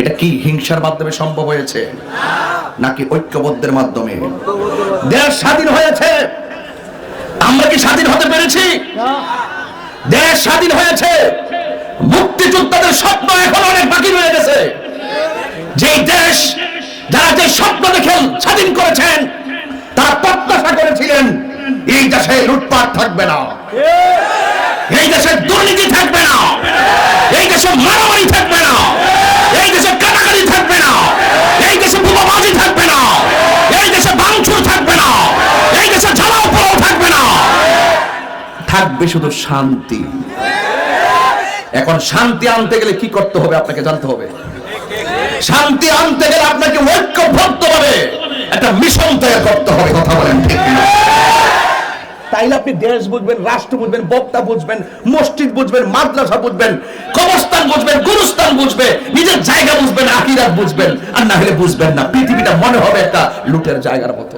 এটা কি হিংসার মাধ্যমে সম্ভব হয়েছে? নাকি ঐক্যবদ্ধের মাধ্যমে? দেশ স্বাধীন হয়েছে। আমরা কি স্বাধীন হতে পেরেছি? দেশ স্বাধীন হয়েছে। মুক্তিযোদ্ধাদের স্বপ্ন এখন অনেক বাকি রয়ে গেছে। যে দেশ, যারা যে স্বপ্ন দেখে স্বাধীন করেছেন, তারা প্রত্যাশা করেছিলেন, এই দেশে লুটপাট থাকবে না। এই দেশে দুর্নীতি থাকবে না এই দেশে মারামারি থাকবে না এই দেশে কাটাকাটি থাকবে না এই দেশে বোমাবাজি থাকবে না এই দেশে ভাঙচুর থাকবে না এই দেশে ঝালাও পোড়াও থাকবে না থাকবে শুধু শান্তি। এখন শান্তি আনতে গেলে কি করতে হবে আপনাকে জানতে হবে। শান্তি আনতে গেলে আপনাকে ঐক্যবদ্ধ ভাবে একটা মিশন তৈরি করতে হবে, কথা বলেন ঠিক তাইলে আপনি দেশ বুঝবেন, রাষ্ট্র বুঝবেন, বক্তা বুঝবেন, মসজিদ বুঝবেন, মাদ্রাসা বুঝবেন, কবরস্থান বুঝবেন, গুরুস্থান বুঝবে নিজের জায়গা বুঝবেন আকিরাত বুঝবেন, আর না হলে বুঝবেন না। পৃথিবীটা মনে হবে একটা লুটের জায়গার মতো।